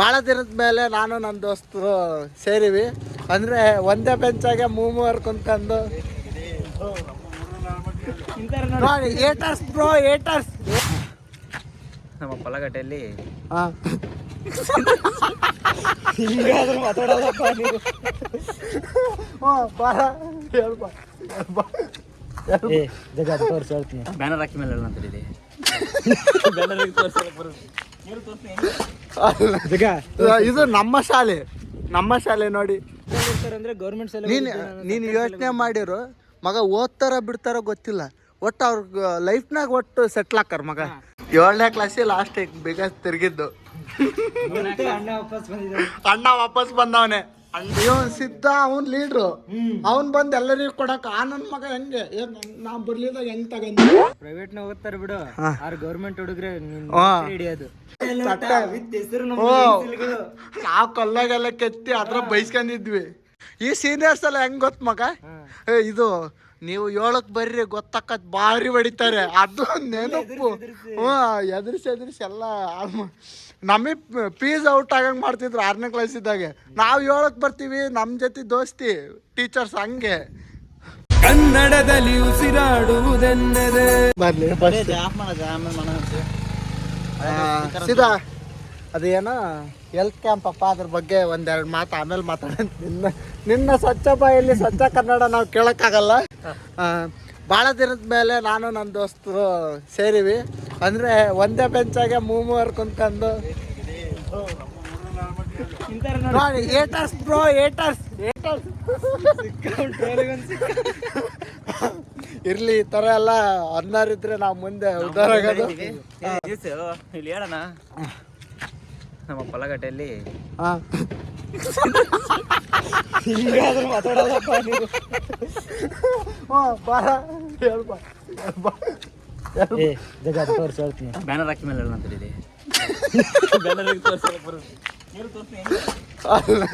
ಭಾಳ ದಿನದ ಮೇಲೆ ನಾನು ನನ್ನ ದೋಸ್ತರು ಸೇರಿವಿ. ಅಂದರೆ ಒಂದೇ ಬೆಂಚಾಗೆ ಮೂವರು ಕುಂತ್ಕೊಂಡು. ನೋಡಿ ಏಟರ್ಸ್ ಬ್ರೋ ಏಟರ್ಸ್ ನಮ್ಮ ಪಲಗಟ್ಟೆಯಲ್ಲಿ. ಹಾಂ ಹಿಂಗಾದ್ರೂ ಮಾತಾಡೋದಪ್ಪ ನೀವು ಹ್ಞೂ ಬಾರ ಹೇಳ್ಬಾ ಹೇಳ್ಬಾ. ಏ ಜಗ ತೋರಿಸಿ ಹೇಳ್ತೀನಿ. ಬ್ಯಾನರ್ ಹಾಕಿ ಮೇಲೆ ಅಂತ ಇದೆ ಜಗ ಇದು ನಮ್ಮ ಶಾಲೆ. ನಮ್ಮ ಶಾಲೆ ನೋಡಿ. ಅಂದ್ರೆ ಗೌರ್ಮೆಂಟ್ ಶಾಲೆ ನೀನು ನೀನು ಯೋಚನೆ ಮಾಡಿರು ಮಗ ಓದ್ತಾರ ಬಿಡ್ತಾರ ಗೊತ್ತಿಲ್ಲ. ಒಟ್ಟು ಅವ್ರ ಲೈಫ್ನಾಗ ಒಟ್ಟು ಸೆಟ್ಲ್ ಹಾಕಾರ ಮಗ. ಏಳನೇ ಕ್ಲಾಸಿ ಲಾಸ್ಟ್ ಬೇಗ ತಿರುಗಿದ್ದು. ಅಣ್ಣ ವಾಪಸ್ ಬಂದವನೆ. ಇವನ್ ಸಿದ್ಧ ಅವನ್ ಲೀಡ್ರು ಅವನ್ ಬಂದ್ ಎಲ್ಲರಿಗೂ ಕೊಡಕ್ ಆ ನನ್ ಮಗ ಹೆಂಗೆ? ನಾ ಬರ್ಲಿದಾಗ ಹೆಂಗ್ ತಗೊಂಡ್ ಪ್ರೈವೇಟ್ನ ಓದ್ತಾರೆ ಬಿಡು. ಆರ್ ಗೌರ್ಮೆಂಟ್ ಹುಡುಗ್ರೆ. ಹಿಡಿಯೋದು. ನಾವ್ ಕಲ್ಲಾಗೆಲ್ಲ ಕೆತ್ತಿ ಅದ್ರ ಬೈಸ್ಕೊಂಡಿದ್ವಿ. ಈ ಸೀನಿಯರ್ಸ್ ಎಲ್ಲ ಹೆಂಗ್ ಗೊತ್ತ ಮಗ? ಏ, ಇದು ನೀವು ಹೇಳಕ್ ಬರ್ರಿ ಗೊತ್ತಾಕತ್ ಭಾರಿ ಹೊಡಿತಾರೆ. ಅದು ನೆನಪು. ಹ್ಞೂ ಎದುರಿಸಿ. ಎದುರಿಸಿ ಎಲ್ಲ ನಮಗೆ ಪೀಸ್ ಔಟ್ ಆಗಂಗೆ ಮಾಡ್ತಿದ್ರು ಆರನೇ ಕ್ಲಾಸ್ ಇದ್ದಾಗೆ. ನಾವು ಹೇಳಕ್ ಬರ್ತೀವಿ ನಮ್ಮ ಜೊತೆ ದೋಸ್ತಿ ಟೀಚರ್ಸ್ ಹಂಗೆ. ಕನ್ನಡದಲ್ಲಿ ಉಸಿರಾಡುವುದೆಂದರೆ? ಬರ್ಲಿ ಸೀದಾ ಅದೇನೋ ಹೆಲ್ತ್ ಕ್ಯಾಂಪ್ ಅಪ್ಪ ಅದ್ರ ಬಗ್ಗೆ ಒಂದೆರಡು ಮಾತು ಆಮೇಲೆ ಮಾತಾಡೋಣ ನಿನ್ನ ನಿನ್ನ ಸ್ವಚ್ಛ ಬಾಯಲ್ಲಿ ಸ್ವಚ್ಛ ಕನ್ನಡ ನಾವು ಕೇಳೋಕ್ಕಾಗಲ್ಲ. ಭಾಳ ದಿನದ ಮೇಲೆ ನಾನು ನನ್ನ ದೋಸ್ತರು ಸೇರಿವಿ ಅಂದರೆ ಒಂದೇ ಬೆಂಚಾಗೆ ಮೂವರು ಕುಂತ್ಕೊಂಡು ನೋಡಿ ಏಟರ್ಸ್ ಬ್ರೋ ಏಟರ್ಸ್ ಏಟರ್ಸ್ ಇರ್ಲಿ ಈ ತರ ಎಲ್ಲ ಅನ್ನೋರಿದ್ರೆ ನಾವು ಮುಂದೆ ಉದ್ದಾರ ಆಗೋದು ಇಲ್ಲಿ ಹೇಳೋಣ ನಮ್ಮ ಪಲಗಟ್ಟೆಯಲ್ಲಿ ಹಾಂ ಹಿಂಗಾದ್ರೂ ಮಾತಾಡಲ್ಲಪ್ಪ ನೀವು ಹ್ಞೂ ಬಾರ. ಹೇಳ್ಬಾ ಹೇಳ್ಬಾ ಏ ಜಗ ತೋರಿಸಿ ಹೇಳ್ತೀನಿ. ಬ್ಯಾನರ್ ಹಾಕಿ ಮೇಲೆ ಅಂತ ಇದೆ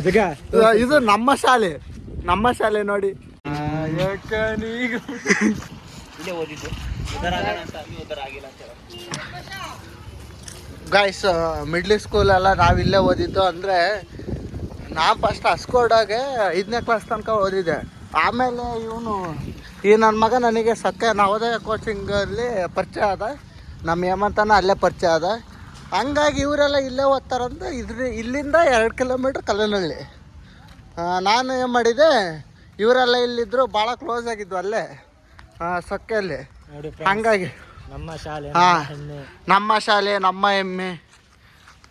ಜಗ ಇದು ನಮ್ಮ ಶಾಲೆ. ನಮ್ಮ ಶಾಲೆ ನೋಡಿ. ಇಲ್ಲೇ ಓದಿದ್ದು. ಗಾಯ್ಸ್ ಮಿಡ್ಲ್ ಸ್ಕೂಲ್ ಎಲ್ಲ ನಾವಿಲ್ಲೇ ಇಲ್ಲೇ ಓದಿದ್ದು ಅಂದರೆ ನಾ ಫಸ್ಟ್ ಹಸ್ಕೋಡಾಗೆ ಐದನೇ ಕ್ಲಾಸ್ ತನಕ ಓದಿದ್ದೆ ಆಮೇಲೆ ಇವನು ಈ ನನ್ನ ಮಗ ನನಗೆ ಸಕ್ಕ ನವೋದಯ ಕೋಚಿಂಗಲ್ಲಿ ಪರಿಚಯ ಆದ. ನಮ್ಮ ಹೇಮಂತನ ಅಲ್ಲೇ ಪರಿಚಯ ಆದ. ಹಂಗಾಗಿ ಇವರೆಲ್ಲ ಇಲ್ಲೇ ಓದ್ತಾರಂತ ಇದ್ರ ಇಲ್ಲಿಂದ ಎರಡು ಕಿಲೋಮೀಟ್ರ್ ಕಲ್ಲನಹಳ್ಳಿ ನಾನು ಏನು ಮಾಡಿದೆ ಇವರೆಲ್ಲ ಇಲ್ಲಿದ್ದರು ಭಾಳ ಕ್ಲೋಸ್ ಆಗಿದ್ವು ಅಲ್ಲೇ ಸೊಕ್ಕೆಯಲ್ಲಿ ಹಂಗಾಗಿ. ನಮ್ಮ ಶಾಲೆ ಹಾಂ. ನಮ್ಮ ಶಾಲೆ ನಮ್ಮ ಹೆಮ್ಮೆ.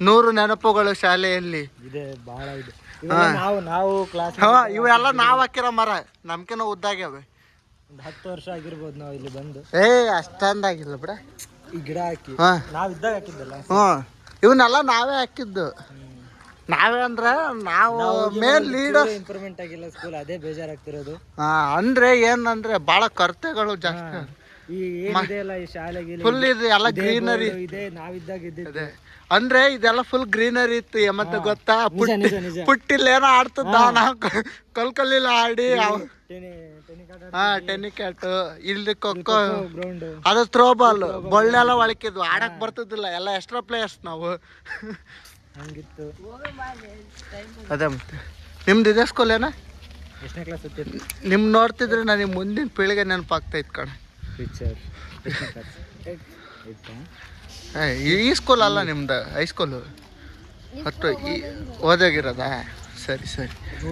ನೂರು ನೆನಪುಗಳು ಶಾಲೆಯಲ್ಲಿ. ಇದೆ ಭಾಳ ಇದೆ. ನಾವು ನಾವು ಕ್ಲಾಸ್ ಹಾ ಇವೆಲ್ಲ ನಾವ್ ಹಾಕಿರೋ ಮರ ನಮ್ಕಿನ ಉದ್ದಾಗ್ಯಾವೆ ಒಂದು ಹತ್ತು ವರ್ಷ ಆಗಿರ್ಬೋದು ನಾವು ಇಲ್ಲಿ ಬಂದು. ಏ ಅಷ್ಟೊಂದಾಗಿಲ್ಲ ಬಿಡ. ಈ ಗಿಡ ಹಾಕಿ. ಹಾ. ನಾವ್ ಇದ್ದಾಗ ಹಾಕಿದ್ದಲ್ಲ? ಹ್ಞೂ. ಇವನ್ನೆಲ್ಲ ನಾವೇ ಹಾಕಿದ್ದು. ನಾವೇ ಅಂದ್ರೆ ನಾವು ಮೇನ್ ಲೀಡರ್ ಇಂಪ್ರೂವ್ಮೆಂಟ್ ಆಗಿಲ್ಲ ಸ್ಕೂಲ್ ಅದೇ ಬೇಜಾರಾಗ್ತಿರೋದು. ಅಂದ್ರೆ ಏನಂದ್ರೆ ಭಾಳ ಕರ್ತೆಗಳು ಜಾಸ್ತಿ. ಈ ಏನಿದೆ ಅಲ್ಲ ಈ ಶಾಲೆಗೆ ಫುಲ್ ಇದು ಎಲ್ಲ ಗ್ರೀನರಿ ಇದೆ ನಾವಿದ್ದಾಗ ಇದ್ದೇ ಇದೆ ಅಂದ್ರೆ ಇದೆಲ್ಲ ಫುಲ್ ಗ್ರೀನರಿ ಇತ್ತು ಮತ್ತೆ ಗೊತ್ತಾ? ಪುಟ್ಟಿ ಪುಟ್ಟಿಲ್ ಏನೋ ಆಡ್ತದ ನಾವು ಕಲ್ ಕಲ್ಲಿಲ್ಲ ಆಡಿ ಹಾ ಟೆನಿಕ್ಯಾಟ್ ಇಲ್ಲಿ ಖೋಖೋ ಅದು ಥ್ರೋ ಬಾಲ್ ಬೊಳ್ಳೆಲ್ಲ ಒಳಕಿದ್ವು. ಆಡಕ್ ಬರ್ತಿದ್ದಿಲ್ಲ. ಎಲ್ಲ ಎಕ್ಸ್ಟ್ರಾ ಪ್ಲೇಯರ್ಸ್ ನಾವು. ಹಂಗಿತ್ತು. ಅದೇ ಮತ್ತೆ. ನಿಮ್ದು ಇದೇ ಸ್ಕೂಲ್ ಏನ? ಎಷ್ಟನೇ ಕ್ಲಾಸ್ ಹತ್ತಿತ್ತು ನಿಮ್ ನೋಡ್ತಿದ್ರೆ ನನಗೆ ಮುಂದಿನ ಪೀಳಿಗೆ ನೆನಪಾಗ್ತಾ ಇತ್ತು ಕಣ. ಈ- ಈ ಸ್ಕೂಲ್ ಅಲ್ಲ ನಿಮ್ದು? ಹೈಸ್ಕೂಲು ಹತ್ತು ಈ ಓದಾಗಿರೋದಾ ಸರಿ ಸರಿ.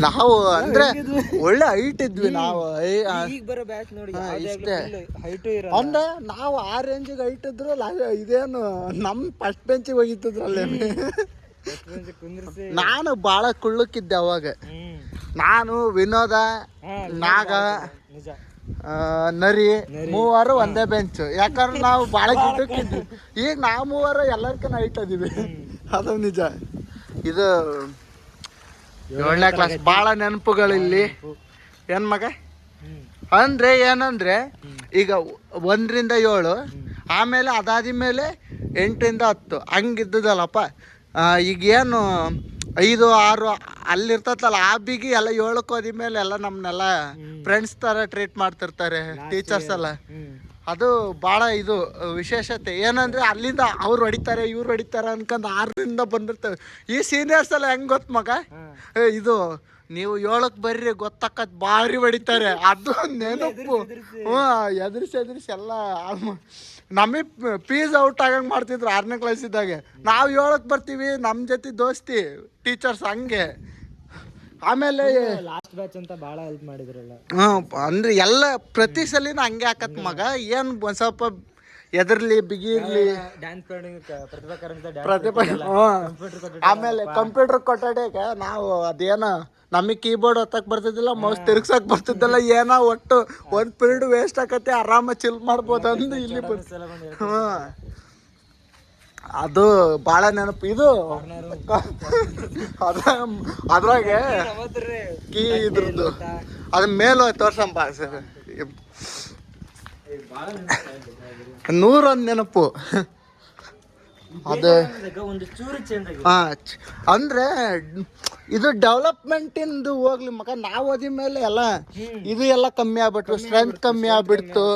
ನಾವು ಅಂದ್ರೆ ಒಳ್ಳೆ ಹೈಟ್ ಇದ್ವಿ ನಾವು. ಇಷ್ಟೇ. ಅಂದ್ರೆ ನಾವು ಆ ರೇಂಜಿಗೆ ಹೈಟ್ ಇದ್ರು ಇದೇನು ನಮ್ಮ ಫಸ್ಟ್ ಬೆಂಚಿಗೆ ಹೋಗಿತ್ತಿದ್ರಲ್ಲೇ. ನಾನು ಭಾಳ ಕುಳ್ಳಕ್ಕಿದ್ದೆ ಅವಾಗ. ನಾನು ವಿನೋದ ನಾಗ. ನರಿ ಮೂವರು ಒಂದೇ ಬೆಂಚ್ ಯಾಕಂದ್ರೆ ನಾವು ಭಾಳ ಗಿಡಕ್ಕಿದ್ವಿ. ಈಗ ನಾವು ಮೂವರು ಎಲ್ಲರ್ಕಿನ ಹೈಟ್ ಅದೀವಿ. ಅದು ನಿಜ. ಇದು ಏಳನೇ ಕ್ಲಾಸ್ ಭಾಳ ನೆನಪುಗಳಿಲ್ಲಿ. ಏನ್ ಮಗ? ಅಂದ್ರೆ ಏನಂದ್ರೆ ಈಗ ಒಂದರಿಂದ ಏಳು ಆಮೇಲೆ ಅದಾದ ಮೇಲೆ ಎಂಟರಿಂದ ಹತ್ತು. ಹಂಗಿದ್ದದಲ್ಲಪ್ಪ. ಈಗೇನು ಈಗ ಏನು ಐದು ಆರು ಅಲ್ಲಿರ್ತತಲ್ಲ ಆ ಬಿಗಿ ಎಲ್ಲ ಏಳಕ್ಕೆ ಹೋದ ಮೇಲೆ ಎಲ್ಲ ನಮ್ಮನ್ನೆಲ್ಲ ಫ್ರೆಂಡ್ಸ್ ಥರ ಟ್ರೀಟ್ ಮಾಡ್ತಿರ್ತಾರೆ ಟೀಚರ್ಸ್ ಎಲ್ಲ. ಅದು ಭಾಳ ಇದು ವಿಶೇಷತೆ. ಏನಂದ್ರೆ ಅಲ್ಲಿಂದ ಅವ್ರು ಹೊಡಿತಾರೆ ಇವ್ರು ಹೊಡಿತಾರೆ ಅನ್ಕಂಡು ಆರರಿಂದ ಬಂದಿರ್ತವೆ. ಈ ಸೀನಿಯರ್ಸ್ ಎಲ್ಲ ಹೆಂಗ್ ಗೊತ್ತು ಮಗ? ಇದು ನೀವು ಏಳಕ್ ಬರ್ರಿ ಗೊತ್ತಾಕತ್ ಭಾರಿ ಹೊಡಿತಾರೆ. ಅದು ನೆನಪು. ಹ್ಞೂ ಎದುರಿಸಿ ಎದುರಿಸಿ ಎಲ್ಲ ನಮಗೆ ಪೀಸ್ ಔಟ್ ಆಗಂಗೆ ಮಾಡ್ತಿದ್ರು ಆರನೇ ಕ್ಲಾಸ್ ಇದ್ದಾಗೆ. ನಾವು ಏಳಕ್ಕೆ ಬರ್ತೀವಿ ನಮ್ಮ ಜೊತೆ ದೋಸ್ತಿ ಟೀಚರ್ಸ್ ಹಂಗೆ. ಆಮೇಲೆ ಲಾಸ್ಟ್ ಬ್ಯಾಚ್ ಅಂತ ಭಾಳ ಹೆಲ್ಪ್ ಮಾಡಿದ್ರಲ್ಲ. ಹ್ಮ್ ಅಂದ್ರೆ ಎಲ್ಲ ಪ್ರತಿ ಸಲಿನ ಹಂಗೆ ಹಾಕತ್ ಮಗ. ಏನು ಒಂದ್ ಸ್ವಲ್ಪ ಎದರ್ಲಿ ಬಿಗಿರ್ಲಿ. ಪ್ರತಿಭಾ. ಆಮೇಲೆ ಕಂಪ್ಯೂಟರ್ ಕೊಠಡಿಗೆ ನಾವು ಅದೇನ ನಮಗೆ ಕೀಬೋರ್ಡ್ ಹೊತ್ತಕ್ ಬರ್ತಿದ್ದಿಲ್ಲ ಮೌಸ್ ತಿರ್ಗ್ಸಕ್ ಬರ್ತಿದ್ದಿಲ್ಲ ಏನೋ ಒಟ್ಟು ಒಂದ್ ಪೀರಿಯಡ್ ವೇಸ್ಟ್ ಆಕತಿ ಆರಾಮ ಚಿಲ್ ಮಾಡ್ಬೋದು ಅಂದು ಇಲ್ಲಿ ಹ್ಮ್. ಅದು ಭಾಳ ನೆನಪು. ಇದು ಅದ ಅದ್ರಾಗೆ ಕೀ ಇದ್ರದ್ದು. ಅದ ಮೇಲೆ ತೋರ್ಸಂಬ ಸರ್. ನೂರೊಂದು ನೆನಪು. ಅದು. ಹಾ ಅಂದ್ರೆ ಇದು ಡೆವಲಪ್ಮೆಂಟ್ ಇಂದು ಹೋಗ್ಲಿ ಮಗ ನಾವು ಓದಿ ಮೇಲೆ ಎಲ್ಲ ಇದು ಎಲ್ಲ ಕಮ್ಮಿ ಆಗ್ಬಿಟ್ರು ಸ್ಟ್ರೆಂತ್ ಕಮ್ಮಿ ಆಗ್ಬಿಡ್ತು.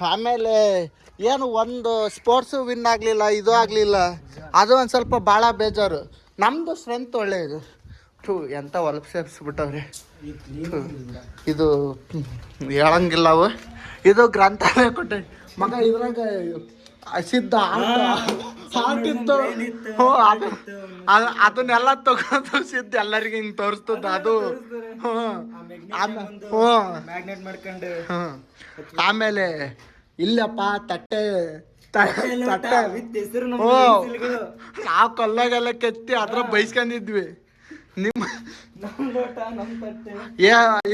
ಆಮೇಲೆ ಏನು ಒಂದು ಸ್ಪೋರ್ಟ್ಸ್ ವಿನ್ ಆಗಲಿಲ್ಲ ಇದು ಆಗಲಿಲ್ಲ ಅದು ಒಂದು ಸ್ವಲ್ಪ ಭಾಳ ಬೇಜಾರು. ನಮ್ಮದು ಸ್ಟ್ರೆಂತ್ ಒಳ್ಳೆಯದು. ಥೂ ಎಂತ ಹೊಲಪ್ ಸೇರಿಸ್ಬಿಟ್ಟವ್ರೆ. ಇದು ಹೇಳಂಗಿಲ್ಲ ಅವು. ಇದು ಗ್ರಂಥಾಲಯ ಕೊಟ್ಟೆ. ಮಗ ಇದ್ರಾಗ ಸಿದ್ಧ ಇತ್ತು ಹ್ಞೂ ಅದು ಅದು- ಅದನ್ನೆಲ್ಲ ತಗೊಂಡು ಸಿದ್ಧ ಎಲ್ಲರಿಗೆ ಹಿಂಗೆ ತೋರಿಸ್ತದ ಅದು. ಹ್ಞೂ. ಆಮೇಲೆ ಹ್ಞೂ. ಮ್ಯಾಗ್ನೆಟ್ ಮಾಡ್ಕೊಂಡು ಆಮೇಲೆ ಇಲ್ಲಪ್ಪ ತಟ್ಟೆ ತಟ್ಟೆ ಓ ನಾವು ಕಲ್ಲಾಗೆಲ್ಲ ಕೆತ್ತಿ ಅದ್ರ ಬೈಸ್ಕೊಂಡಿದ್ವಿ. ನಿಮ್ಮ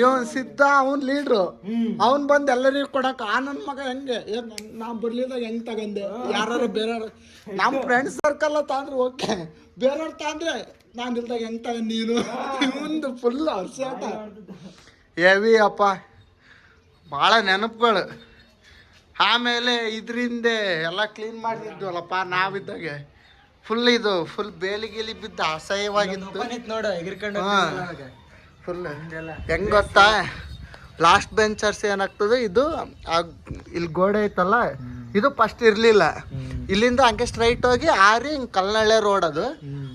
ಇವನ್ ಸಿದ್ಧ ಅವನ್ ಲೀಡ್ರು ಅವನ್ ಬಂದ್ ಎಲ್ಲರಿಗೂ ಕೊಡಕ್ ಆ ನನ್ ಮಗ ಹೆಂಗೆ? ನಾ ಬರ್ಲಿದಾಗ ಹೆಂಗ್ ತಗಂದೆ? ಯಾರು ಬೇರೆ ನಮ್ ಫ್ರೆಂಡ್ಸ್ ಸರ್ಕಲ್ ತಾಂದ್ರೆ ಓಕೆ. ಬೇರೆಯವ್ರು ತಾಂದ್ರೆ ನಾನ್ ಇಲ್ದಾಗ ಹೆಂಗ್ ತಗಂದ್ ನೀನು? ಇವಂದು ಫುಲ್ ಹರ್ಷಾಟ ಹೆವಿ ಅಪ್ಪ. ಭಾಳ ನೆನಪುಗಳು. ಆಮೇಲೆ ಇದರಿಂದ ಎಲ್ಲ ಕ್ಲೀನ್ ಮಾಡಿದ್ವಲ್ಲಪ್ಪ ನಾವಿದ್ದಾಗೆ. ಫುಲ್ ಇದು ಫುಲ್ ಬೇಲಿ ಗೀಲಿ ಬಿದ್ದ ಅಸಹ್ಯವಾಗಿತ್ತು. ನೋಡ ಎಗಿರ್ಕೊಂಡು ಫುಲ್ ಹೆಂಗ್ ಗೊತ್ತಾ? ಲಾಸ್ಟ್ ಬೆಂಚರ್ಸ್ ಏನಾಗ್ತದೆ ಇದು ಇಲ್ಲಿ ಗೋಡೆ ಐತಲ್ಲ ಇದು ಫಸ್ಟ್ ಇರ್ಲಿಲ್ಲ. ಇಲ್ಲಿಂದ ಹಂಗೆ ಸ್ಟ್ರೈಟ್ ಹೋಗಿ ಆರಿ ಹಿಂಗ್ ಕಲ್ನಳ್ಳೆ ರೋಡ್ ಅದು.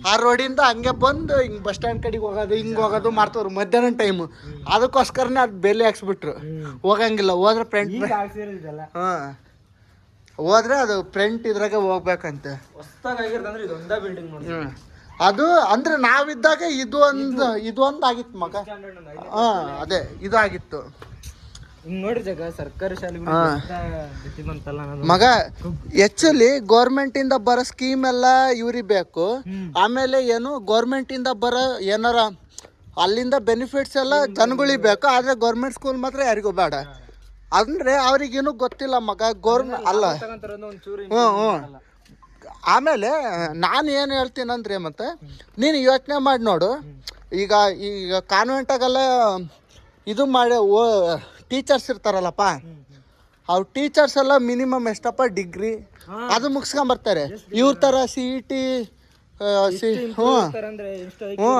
ಆ ರೋಡಿಂದ ಹಂಗೆ ಬಂದು ಹಿಂಗ್ ಬಸ್ ಸ್ಟ್ಯಾಂಡ್ ಕಡೆಗೆ ಹೋಗೋದು ಹಿಂಗ್ ಹೋಗೋದು ಮಾಡ್ತವ್ರು ಮಧ್ಯಾಹ್ನ ಟೈಮ್ ಅದಕ್ಕೋಸ್ಕರನೇ ಅದು ಬೇಲಿ ಹಾಕ್ಸ್ಬಿಟ್ರು. ಹೋಗಂಗಿಲ್ಲ ಹೋದ್ರೆ ಫ್ರೆಂಡ್ ಹಾ. ಹೋದ್ರೆ ಅದು ಫ್ರಂಟ್ ಇದ್ರಾಗ ಹೋಗ್ಬೇಕಂತೆ. ಹೊಸ್ದಾಗಿರ್ತಂದ್ರೆ ಇದು ಒಂದೇ ಬಿಲ್ಡಿಂಗ್ ನೋಡಿ ಹ್ಮ್. ಅದು ಅಂದ್ರೆ ನಾವಿದ್ದಾಗ ಇದು ಒಂದು ಇದು ಒಂದು ಆಗಿತ್ತು ಮಗ. ಹಾ ಅದೇ ಇದಾಗಿತ್ತು. ಹಿಂಗ್ ನೋಡಿ ಜಾಗ ಸರ್ಕಾರಿ ಶಾಲೆಗಳು ಹಾ. ಬಿತ್ತಿ ನಾನು. ಮಗ ಆಕ್ಚುಲಿ ಗೌರ್ಮೆಂಟ್ ಇಂದ ಬರೋ ಸ್ಕೀಮ್ ಎಲ್ಲ ಇವ್ರಿಗೆ ಬೇಕು. ಆಮೇಲೆ ಏನು ಗೌರ್ಮೆಂಟ್ ಇಂದ ಬರೋ ಏನಾರ ಅಲ್ಲಿಂದ ಬೆನಿಫಿಟ್ಸ್ ಎಲ್ಲ ಜನಗಳಿಗೆ ಬೇಕು. ಆದ್ರೆ ಗೌರ್ಮೆಂಟ್ ಸ್ಕೂಲ್ ಮಾತ್ರ ಯಾರಿಗೂ ಬೇಡ. ಅಂದ್ರೆ ಅವ್ರಿಗೇನು ಗೊತ್ತಿಲ್ಲ ಮಗ ಗೌರ್ಮೆಂಟ್ ಅಲ್ಲ. ಹ್ಞೂ ಹ್ಞೂ ಆಮೇಲೆ ನಾನು ಏನು ಹೇಳ್ತೀನಂದ್ರೆ ಮತ್ತೆ ನೀನು ಯೋಚನೆ ಮಾಡಿ ನೋಡು. ಈಗ ಈಗ ಕಾನ್ವೆಂಟಾಗೆಲ್ಲ ಇದು ಮಾಡಿ ಓ ಟೀಚರ್ಸ್ ಇರ್ತಾರಲ್ಲಪ್ಪ. ಅವ್ರು ಟೀಚರ್ಸ್ ಎಲ್ಲ ಮಿನಿಮಮ್ ಎಷ್ಟಪ್ಪ? ಡಿಗ್ರಿ ಅದು ಮುಗಿಸ್ಕೊಂಬರ್ತಾರೆ. ಇವ್ರ ಥರ ಸಿ ಇ ಟಿ ಸಿ ಹ್ಞೂ ಹ್ಞೂ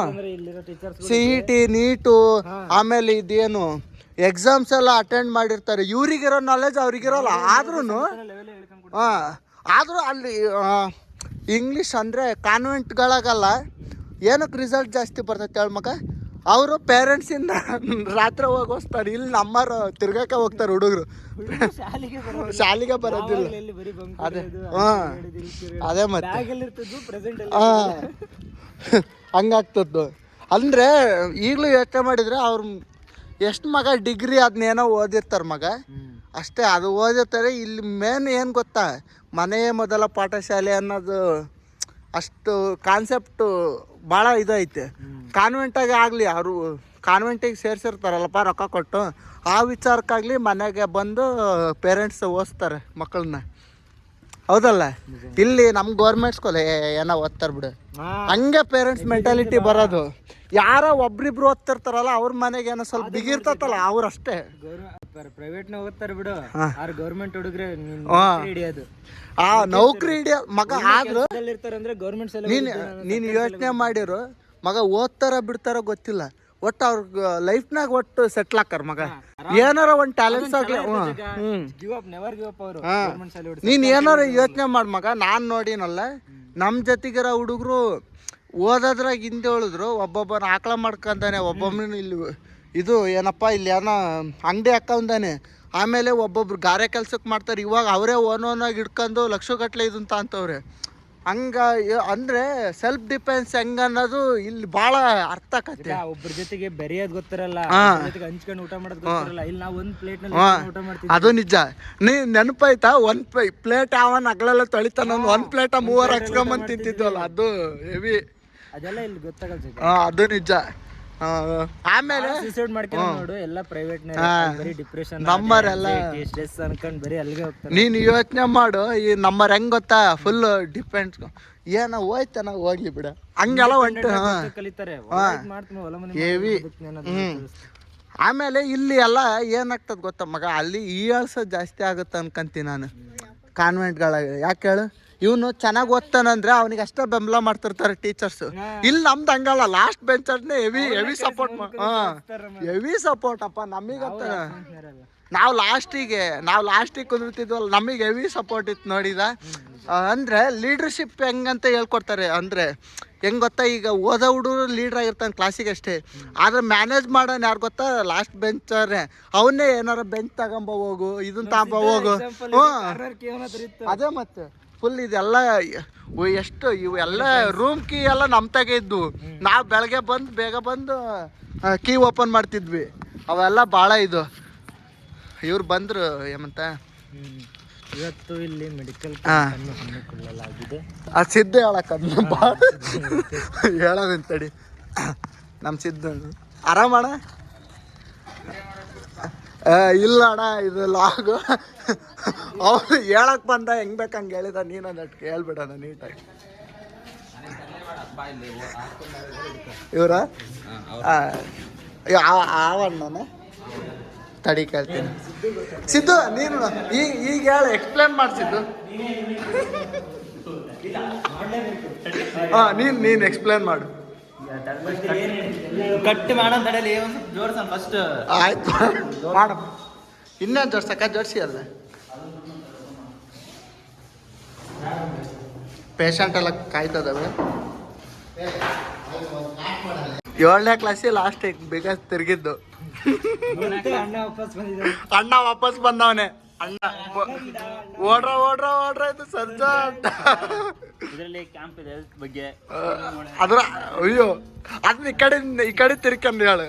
ಸಿ ಇ ಟಿ ನೀಟು ಆಮೇಲೆ ಇದೇನು? ಎಕ್ಸಾಮ್ಸ್ ಎಲ್ಲ ಅಟೆಂಡ್ ಮಾಡಿರ್ತಾರೆ. ಇವ್ರಿಗಿರೋ ನಾಲೆಜ್ ಅವ್ರಿಗಿರೋಲ್ಲ. ಆದ್ರೂ ಹಾಂ. ಆದರೂ ಅಲ್ಲಿ ಇಂಗ್ಲೀಷ್ ಅಂದರೆ ಕಾನ್ವೆಂಟ್ಗಳಾಗಲ್ಲ ಏನಕ್ಕೆ ರಿಸಲ್ಟ್ ಜಾಸ್ತಿ ಬರ್ತೈತೆ ಹೇಳ ಮಗ? ಅವರು ಪೇರೆಂಟ್ಸಿಂದ ರಾತ್ರಿ ಹೋಗಿ ಹೋಗ್ತಾರೆ. ಇಲ್ಲಿ ನಮ್ಮರು ತಿರ್ಗಕ್ಕೆ ಹೋಗ್ತಾರೆ ಹುಡುಗರು. ಶಾಲೆಗೆ ಬರೋ ಶಾಲೆಗೆ ಬರೋದಿಲ್ಲ. ಅದೇ. ಹಾಂ. ಅದೇ ಮತ್ತೆ. ಹಾಂ. ಹಂಗಾಗ್ತದ್ದು. ಅಂದರೆ ಈಗಲೂ ಯೋಚನೆ ಮಾಡಿದರೆ ಅವ್ರು ಎಷ್ಟು ಮಗ ಡಿಗ್ರಿ ಅದನ್ನೇನೋ ಓದಿರ್ತಾರೆ ಮಗ. ಅಷ್ಟೇ ಅದು ಓದಿರ್ತಾರೆ, ಇಲ್ಲಿ ಮೇನ್ ಏನು ಗೊತ್ತಾ? ಮನೆಯೇ ಮೊದಲ ಪಾಠಶಾಲೆ ಅನ್ನೋದು ಅಷ್ಟು ಕಾನ್ಸೆಪ್ಟು ಭಾಳ ಇದೈತೆ. ಕಾನ್ವೆಂಟಾಗೆ ಆಗಲಿ, ಅವರು ಕಾನ್ವೆಂಟಿಗೆ ಸೇರಿಸಿರ್ತಾರಲ್ಲಪ್ಪ ರೊಕ್ಕ ಕೊಟ್ಟು, ಆ ವಿಚಾರಕ್ಕಾಗಲಿ ಮನೆಗೆ ಬಂದು ಪೇರೆಂಟ್ಸ್ ಓದಿಸ್ತಾರೆ ಮಕ್ಕಳನ್ನ ಹೌದಲ್ಲ? ಇಲ್ಲಿ ನಮ್ಮ ಗೌರ್ಮೆಂಟ್ ಸ್ಕೂಲ್ ಏನೋ ಓದ್ತಾರ ಬಿಡು. ಹಂಗೆ ಪೇರೆಂಟ್ಸ್ ಮೆಂಟಾಲಿಟಿ ಬರೋದು. ಯಾರೋ ಒಬ್ರಿಬ್ರು ಓದ್ತಿರ್ತಾರಲ್ಲ ಅವ್ರ ಮನೆಗೆ ಏನೋ ಸ್ವಲ್ಪ ಬಿಗಿರ್ತತಲ್ಲ ಅವ್ರಷ್ಟೇ ಪ್ರೈವೇಟ್ನ ಓದ್ತಾರ ಬಿಡು. ಆರ್ ಗೌರ್ಮೆಂಟ್ ಹುಡುಗ್ರೆ. ಹಿಡಿಯೋದು. ಆ ನೌಕರಿ ಹಿಡಿಯೋ ಮಗ ಆದ್ರೂ ಇರ್ತಾರ ಅಂದ್ರೆ ಗೌರ್ಮೆಂಟ್ ಸ್ಕೂಲ್ ನೀನು ನೀನು ಯೋಚನೆ ಮಾಡಿರು ಮಗ ಓದ್ತಾರ ಬಿಡ್ತಾರ ಗೊತ್ತಿಲ್ಲ. ಒಟ್ಟು ಅವ್ರ ಲೈಫ್ನಾಗ ಒಟ್ಟು ಸೆಟ್ಲ್ ಆಕಾರ ಮಗ. ಏನಾರ ಒಂದು ಟ್ಯಾಲೆಂಟ್ಸ್ ಆಗ್ಲಿ ನೀನ್ ಏನಾರ ಯೋಚನೆ ಮಾಡ್ ಮಗ ನಾನ್ ನೋಡಿನಲ್ಲ ನಮ್ ಜೊತೆಗಿರೋ ಹುಡುಗರು ಓದೋದ್ರಾಗ ಹಿಂದೆ ಉಳಿದ್ರು ಒಬ್ಬೊಬ್ಬನ ಆಕಳ ಮಾಡ್ಕೊಂತಾನೆ ಒಬ್ಬೊಬ್ಬನ ಇಲ್ಲಿ ಇದು ಏನಪ್ಪ ಇಲ್ಲಿ ಏನೋ ಅಂಗಡಿ ಹಾಕೊಂಡಾನೆ ಆಮೇಲೆ ಒಬ್ಬೊಬ್ರು ಗಾರೆ ಕೆಲ್ಸಕ್ಕೆ ಮಾಡ್ತಾರೆ ಇವಾಗ ಅವರೇ ಓನ್ ಓನಾಗಿ ಹಿಡ್ಕೊಂಡು ಲಕ್ಷಗಟ್ಲೆ ಇದಂತ ಅಂತವ್ರೆ. ಹಂಗ ಅಂದ್ರೆ ಸೆಲ್ಫ್ ಡಿಫೆನ್ಸ್ ಹೆಂಗ ಅನ್ನೋದು ಇಲ್ಲಿ ಬಹಳ ಅರ್ಥ ಆಕತ್ತೆ. ಒಬ್ಬರ ಜೊತೆಗೆ ಬೆರೆಯೋದ್ ಗೊತ್ತಿರಲ್ಲ ಹಂಚ್ಕೊಂಡು ಊಟ ಮಾಡೋದು ಗೊತ್ತಿರಲ್ಲ ಇಲ್ಲಿ ನಾವು ಒಂದ್ ಪ್ಲೇಟ್ನಲ್ಲಿ ಊಟ ಮಾಡ್ತೀವಿ. ಅದು ನಿಜ. ನೀ ನೆನಪಾಯ್ತಾ ಒಂದ್ ಪ್ಲೇಟ್ ಅವನ್ ಅಗ್ಲೆಲ್ಲ ತೊಳಿತಾನ ಒಂದ್ ಪ್ಲೇಟ್ ಮೂವರ್ ಹಚ್ಕೊಂಬಂದ್ ತಿಂತಿದ್ವಲ್ಲ ಅದು ಹೆವಿ ಅದೆಲ್ಲ ಇಲ್ಲಿ ಗೊತ್ತಾಗಲ್ಲ ಅದು ನಿಜ. ಆಮೇಲೆ ಸೂಸೈಡ್ ಮಾಡ್ಕೊಂಡು ನೋಡು ಎಲ್ಲ ಪ್ರೈವೇಟ್. ಬರೀ ಡಿಪ್ರೆಷನ್ ನಮ್ಮರೆಲ್ಲ ಸ್ಟ್ರೆಸ್ ಅನ್ಕೊಂಡು ಬರೀ ಅಲ್ಲಿಗೆ ಹೋಗ್ತಾರೆ. ನೀನು ಯೋಚನೆ ಮಾಡು ಈ ನಂಬರ್ ಹೆಂಗ್ ಗೊತ್ತಾ? ಫುಲ್ ಡಿಪೆಂಡ್ ಏನೋ ಹೋಯ್ತನ ಹೋಗ್ಲಿ ಬಿಡ. ಹಂಗೆಲ್ಲ ಹೊಂಟು ಹಾ. ಕಲಿತಾರೆ. ಮನೆ ಆಮೇಲೆ ಇಲ್ಲಿ ಎಲ್ಲ ಏನಾಗ್ತದ ಗೊತ್ತಾ ಮಗ? ಅಲ್ಲಿ ಈಯಳ್ಸ ಜಾಸ್ತಿ ಆಗುತ್ತೆ ಅನ್ಕಂತೀನಿ ನಾನು. ಕಾನ್ವೆಂಟ್ಗಳಾಗ ಯಾಕೆ ಹೇಳು? ಇವನು ಚೆನ್ನಾಗಿ ಓದ್ತಾನಂದ್ರೆ ಅವನಿಗೆ ಅಷ್ಟೇ ಬೆಂಬಲ ಮಾಡ್ತಿರ್ತಾರೆ ಟೀಚರ್ಸ್ ಇಲ್ಲಿ ನಮ್ದು ಹಂಗಲ್ಲ last bench heavy heavy support ಹಾ. ಹೆವಿ ಸಪೋರ್ಟ್ ಅಪ್ಪ ನಮಗಂತ ನಾವು ಲಾಸ್ಟಿಗೆ ನಾವು ಲಾಸ್ಟಿಗೆ ಕುದುರ್ತಿದ್ವಲ್ಲ ನಮಗೆ ಹೆವಿ ಸಪೋರ್ಟ್ ಇತ್ತು ನೋಡಿದ ಅಂದರೆ ಅಂದ್ರೆ ಲೀಡರ್ಶಿಪ್ ಹೆಂಗಂತ ಹೇಳ್ಕೊಡ್ತಾರೆ ಅಂದ್ರೆ ಹೆಂಗ್ ಗೊತ್ತಾ ಈಗ ಓದೋ ಹುಡುಗರು ಲೀಡರ್ ಆಗಿರ್ತಾನೆ ಕ್ಲಾಸಿಗೆ ಅಷ್ಟೇ. ಆದ್ರೆ ಮ್ಯಾನೇಜ್ ಮಾಡೋನ್ ಯಾರು ಗೊತ್ತಾ? ಲಾಸ್ಟ್ ಬೆಂಚರ್ ಅವನ್ನೇ ಏನಾರ ಬೆಂಚ್ ತಗೊಂಬ ಹೋಗು ಇದನ್ನ ತಗೊಂಬ ಹೋಗು. ಹ್ಞೂ ಅದೇ ಮತ್ತೆ. ಫುಲ್ ಇದೆಲ್ಲ ಎಷ್ಟು ಇವೆಲ್ಲ ರೂಮ್ ಕೀ ಎಲ್ಲ ನಮ್ಮ ತಗೆ ಇದ್ವು ನಾವು ಬೆಳಗ್ಗೆ ಬಂದು ಬೇಗ ಬಂದು ಕೀ ಓಪನ್ ಮಾಡ್ತಿದ್ವಿ. ಅವೆಲ್ಲ ಭಾಳ ಇದು. ಇವ್ರು ಬಂದರು ಏಮಂತ ಇವತ್ತು ಇಲ್ಲಿ ಮೆಡಿಕಲ್. ಹಮ್ಮಿಕೊಳ್ಳಲಾಗಿದೆ. ಆ ಸಿದ್ಧ ಹೇಳಕ್ಕ ಭಾಳ ಹೇಳೋದಂತಡಿ ನಮ್ಮ ಸಿದ್ಧ. ಆರಾಮಣ ಇಲ್ಲ ಅಣ್ಣ ಇದು ಲಾಗು ಅವ್ರು ಹೇಳಕ್ ಬಂದ ಹೆಂಗ್ ಬೇಕು ಹಂಗೆ ಹೇಳಿದ ನೀನು ಅದಕ್ಕೆ ಹೇಳ್ಬಿಡಣ ನೀಟಾಗಿ. ಇವರ? ಆವಣ್ಣನ ತಡಿ ಕೇಳ್ತೀನಿ. ಸಿದ್ದು ನೀನು ಈಗ ಈಗ ಹೇಳು ಎಕ್ಸ್ಪ್ಲೇನ್ ಮಾಡ್ಸಿದ್ದು ಹಾ ನೀನು ನೀನು ಎಕ್ಸ್ಪ್ಲೇನ್ ಮಾಡು. ಕಟ್ ಮಾಡೋಣ ತಡೆಯಲ್ಲಿ ಫಸ್ಟ್ ಆಯ್ತು. ಮಾಡ. ಇನ್ನೇನು ಜೋಡ್ಸಕ್ಕ ಜೋಡಿಸಿ ಅಲ್ಲ ಪೇಷಂಟ್ ಎಲ್ಲ ಕಾಯ್ತದವೆ. ಏಳನೇ ಕ್ಲಾಸಿಗೆ ಲಾಸ್ಟ್ ಬೇಗ ತಿರುಗಿದ್ದು. ಅಣ್ಣ ವಾಪಸ್ ಬಂದಿದ್ದಾರೆ ಅಣ್ಣ ವಾಪಸ್ ಬಂದವನೆ ಅಣ್ಣ ಓಡ್ರ ಓಡ್ರ ಓಡ್ರ ಇದು ಸರ್ಜಾ ಅಂತ ಇದರಲ್ಲಿ ಕ್ಯಾಂಪ್ ಇದೆ ಬಗ್ಗೆ. ಅದ್ರ ಅಯ್ಯೋ ಅದನ್ನ ಈ ಕಡೆ ಈ ಕಡೆ ತಿರ್ಕೊಂಡು ಹೇಳು.